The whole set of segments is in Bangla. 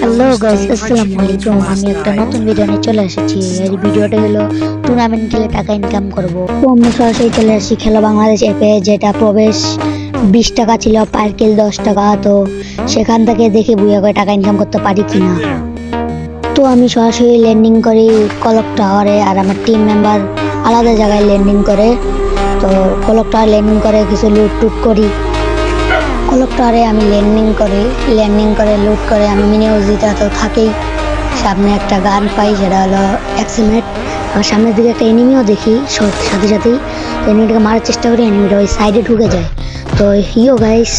হ্যালো গাইস আসসালামু আলাইকুম আমি একটা নতুন ভিডিও নিয়ে চলে এসেছি। এই ভিডিওটা হলো টুর্নামেন্ট খেলে টাকা ইনকাম করব। তো আমি সরাসরি চলে আসছি খেলা বাংলাদেশ অ্যাপে যেটা প্রবেশ বিশ টাকা ছিল পার কিল দশ টাকা। তো সেখান থেকে দেখে বুঝে করে টাকা ইনকাম করতে পারি কিনা। তো আমি সরাসরি ল্যান্ডিং করি কলক টাওয়ারে আর আমার টিম মেম্বার আলাদা জায়গায় ল্যান্ডিং করে। তো কলক টাওয়ার ল্যান্ডিং করে কিছু লুট টুট করি। কলকটারে আমি ল্যান্ডিং করে ল্যান্ডিং করে লুট করে আমি মিনি উজিটা তো থাকেই। সামনে একটা গান পাই, সেটা হলো অ্যাক্সিমেট আমার সামনের দিকে একটা এনিমিও দেখি সাথে সাথেই এনিমিটাকে মারার চেষ্টা করি, এনিমিটা ওই সাইডে ঢুকে যায়। তো হিও গাইস,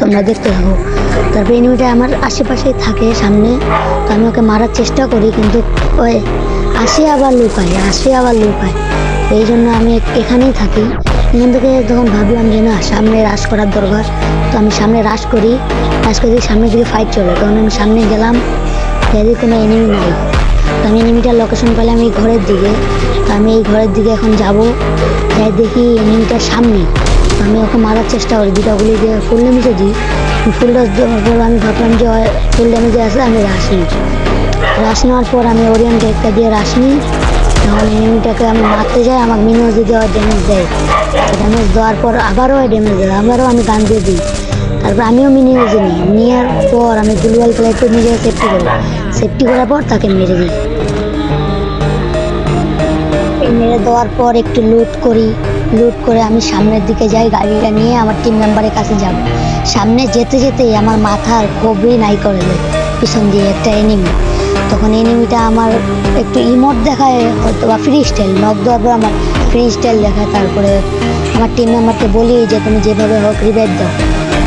তোমরা দেখতে থাকো। তারপরে এনিমিটা আমার আশেপাশেই থাকে সামনে, তো আমি ওকে মারার চেষ্টা করি, কিন্তু ওই আসে আবার লুকায়, আসে আবার লুকায়। এই জন্য আমি এখানেই থাকি। এখান থেকে তখন ভাবলাম যে না, সামনে রাশ করার দরকার, তো আমি সামনে রাশ করি, রাশ করে সামনের দিকে ফাইট চলে। তখন আমি সামনে গেলাম যদি কোনো এনিমি নাই। তো আমি এনিমিটার লোকেশন পেলে আমি এই ঘরের দিকে। তো আমি এই ঘরের দিকে এখন যাব, যাই দেখি এনিমিটার সামনে। আমি ওকে মারার চেষ্টা করি দুটা গুলি দিয়ে ফুল ড্যামেজে দিই। ফুল ড্যামেজ পর আমি ভাবলাম যে ফুল ড্যামেজে আছে, আমি রাশ নিই। রাশ নেওয়ার পর আমি ওরিয়েন্ট একটা দিয়ে রাশ নিই। তখন এনিমিটাকে আমি মারতে যাই, আমার মিনিমাস দিয়ে ড্যামেজ দেয়। ড্যামেজ দেওয়ার পর আবারও ড্যামেজ দেয়, আবারও আমি গান দিয়ে দিই। তারপর আমিও মিনিমাসে নিই নেওয়ার পর আমি দুলওয়াল প্লেটে নিজে সেফটি করি। সেফটি করার পর তাকে মেরে দিই। মেরে দেওয়ার পর একটু লুট করি। লুট করে আমি সামনের দিকে যাই, গাড়িটা নিয়ে আমার টিম মেম্বারের কাছে যাব। সামনে যেতে যেতেই আমার মাথার খুবই নাই করে দেয় পিছন দিয়ে একটা এনিমি তখন এনিমিটা আমার একটু ইমোট দেখায় হয়তো বা ফ্রি স্টাইল নক দেওয়ার পর আমার ফ্রি স্টাইল দেখায়, তারপরে আমার টিম মেম্বারকে বলি যে, তুমি যেভাবে হোক রিভাইভ দাও।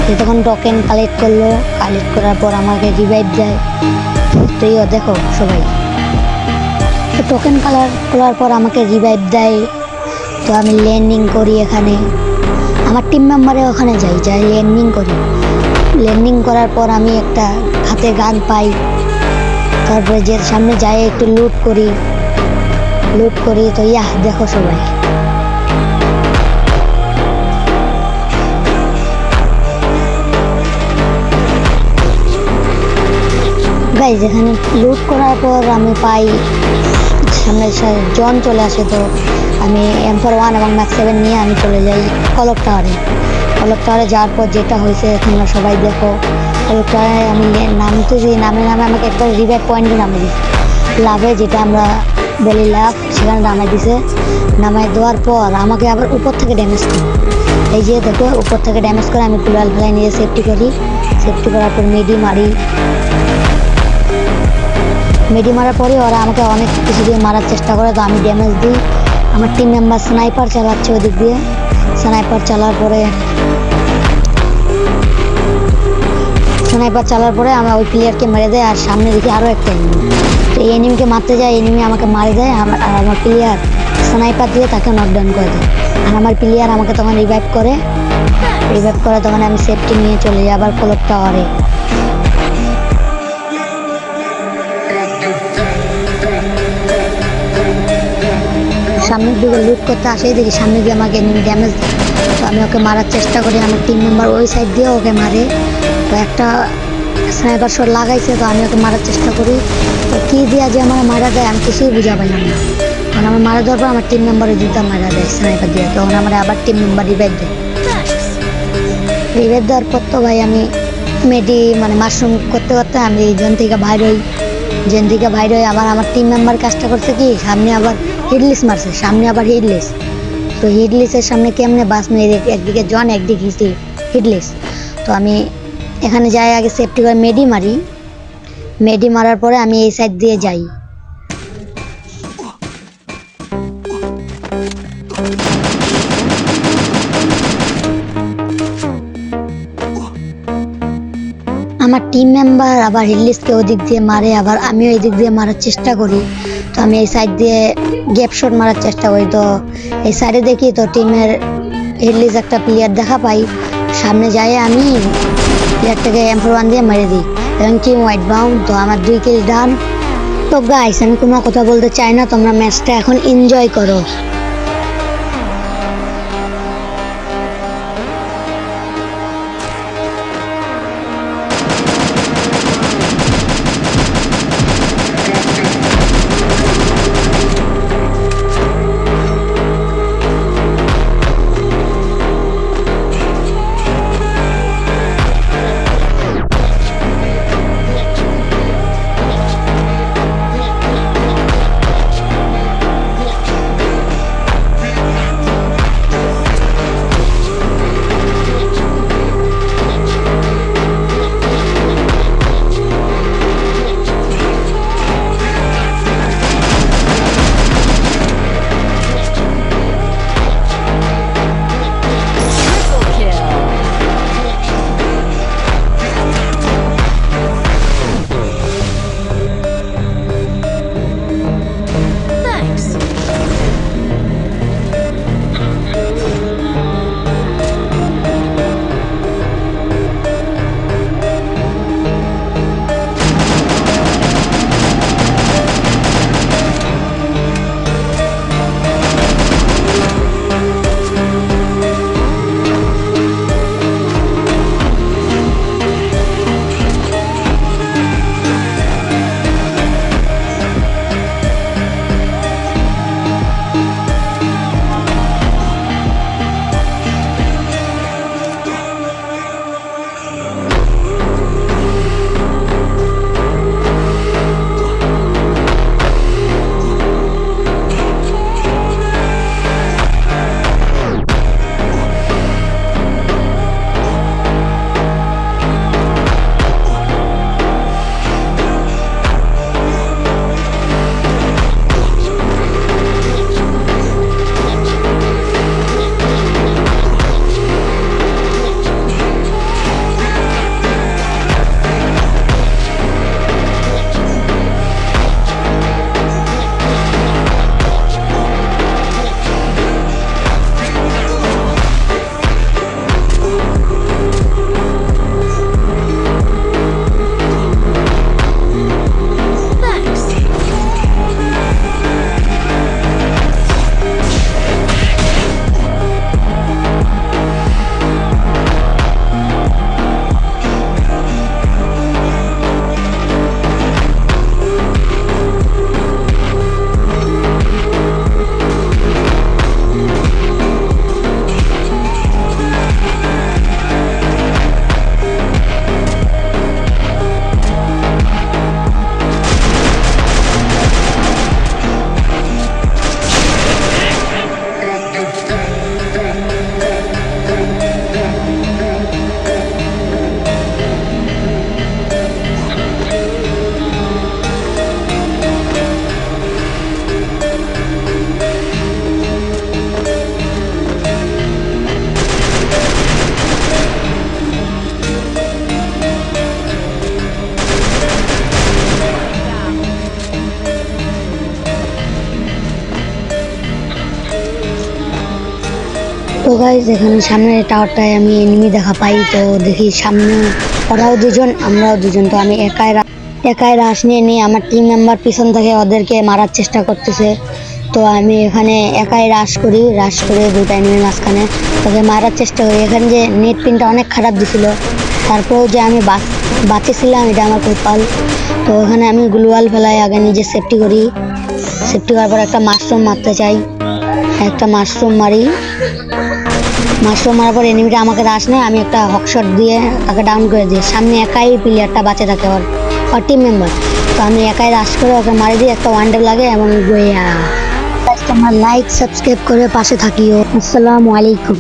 সে তখন টোকেন কালেক্ট করল কালেক্ট করার পর আমাকে রিভাইভ দেয়। তো ইয়ো দেখো সবাই। তো টোকেন কালার করার পর আমাকে রিভাইভ দেয়। তো আমি ল্যান্ডিং করি এখানে। আমার টিম মেম্বারে ওখানে যাই যাই ল্যান্ডিং করি। ল্যান্ডিং করার পর আমি একটা হাতে গান পাই। তারপরে যে সামনে যাই, একটু লুট করি। লুট করি, তো ইয়াহ, দেখো সবাই। গাইজ এখানে লুট করার পর আমি পাই, সামনে জন চলে আসে তো, আমি এম ফোর ওয়ান এবং ম্যাক্স সেভেন নিয়ে আমি চলে যাই কলক টাওয়ারে কলক টাওয়ারে যাওয়ার পর যেটা হয়েছে, তোমরা সবাই দেখো। কলক টাওয়ারে আমি নে- নামতেছি নামে নামে আমাকে একবার রিভাইভ পয়েন্টে নামে দিই লাভে যেটা আমরা বলি লাভ, সেখানে নামাই দিছে। নামাই দেওয়ার পর আমাকে আবার উপর থেকে ড্যামেজ করে। এই যে দেখো, উপর থেকে ড্যামেজ করে আমি কুলাল ফেলাই নিয়ে সেফটি করি। সেফটি করার পর মেডি মারি। মেডি মারার পরে ওরা আমাকে অনেক কিছু দিয়ে মারার চেষ্টা করে, তো আমি ড্যামেজ দিই। আমার টিম মেম্বার স্নাইপার চালাচ্ছে ওদিক দিয়ে। স্নাইপার চালার পরে স্নাইপার চালার পরে আমরা ওই প্লেয়ারকে মেরে দেয় আর সামনে দেখি আরও একটা এনিমি তো এই এনিমিকে মারতে যায় এনিমি আমাকে মারে দেয়, আমার আর আমার প্লেয়ার স্নাইপার দিয়ে তাকে নকডাউন করে দেয়। আর আমার প্লেয়ার আমাকে তখন রিভাইভ করে। রিভাইভ করে তখন আমি সেফটি নিয়ে চলে যাই আবার কলক টাওয়ারে সামনের দিকে লুট করতে আসেই দেখি সামনে দিয়ে আমাকে এনিমি ড্যামেজ দেয় তো আমি ওকে মারার চেষ্টা করি, আমার তিন মেম্বার ওই সাইড দিয়ে ওকে মারে। তো একটা স্নাইপার শট লাগাইছে, তো আমি ওকে মারার চেষ্টা করি। তো কী দিয়া যে আমার মারা দেয়, আমি কিছুই বুঝা পাইলাম না। তখন আমার মারা দেওয়ার পর আমার টিম মেম্বারের জুতা মারা দেয় স্নাইপার দিয়ে। তখন আমার আবার টিম মেম্বার রিভাইভ দেয়। রিভাইভ দেওয়ার পর তো ভাই আমি মেডি মানে মাশরুম করতে করতে আমি জন থেকে বাইর হই। জেন থেকে বাইর হই আবার আমার টিম মেম্বার কাজটা করছে কি, সামনে আবার হিডলিস মারছে, সামনে আবার হিডলিস তো হিডলিসের সামনে কেমনে বাস মেরে একদিকে জন, একদিকে হিডলিস তো আমি এখানে যাই, আগে সেফটি করে মেডি মারি। মেডি মারার পরে আমি এই সাইড দিয়ে যাই। আমার টিম মেম্বার আবার হিল্লিসকে ওদিক দিয়ে মারে, আবার আমিও এই দিক দিয়ে মারার চেষ্টা করি। তো আমি এই সাইড দিয়ে গ্যাপ শট মারার চেষ্টা করি। তো এই সাইডে দেখি তো টিমের হিল্লিস একটা প্লেয়ার দেখা পাই। সামনে যাই আমি। প্লেয়ারটাকে এম ফোর ওয়ান দিয়ে মেরে দিই। এবং টিম হোয়াইট বাউন্ড তো আমার দুই কেজি ডান তো গাইস আমি কোনো কথা বলতে চাই না, তোমরা ম্যাচটা এখন এনজয় করো। তো গাইজ এখানে সামনে টাওয়ারটায় আমি এনিমি দেখা পাই, তো দেখি সামনে ওরাও দুজন, আমরাও দুজন। তো আমি একাই একাই রাশ নিয়ে নিয়ে আমার টিম মেম্বার পিছন থেকে ওদেরকে মারার চেষ্টা করতেছে। তো আমি এখানে একাই রাশ করি রাশ করে দুটা এনিমির মাঝখানে। তাকে মারার চেষ্টা করি। এখানে যে নেট পিনটা অনেক খারাপ দিছিল। তারপরেও যে আমি বাঁচ- বাঁচেছিলাম, এটা আমার কপাল তো ওখানে আমি গ্লুয়াল ফেলাই আগে নিজে সেফটি করি। সেফটি করার পর একটা মাশরুম মারতে চাই। একটা মাশরুম মারি। মাশরুম মারার পর এনিমিটা আমাকে রাস নেয়, আমি একটা হকশট দিয়ে তাকে ডাউন করে দিই। সামনে একাই প্লেয়ারটা বাঁচে থাকে ওর ওর টিম মেম্বার তো আমি একাই রাস করে ওকে মারি দিই একটা ওয়ান লাগে এবং তোমরা লাইক সাবস্ক্রাইব করে পাশে থাকিও। আসসালামু আলাইকুম।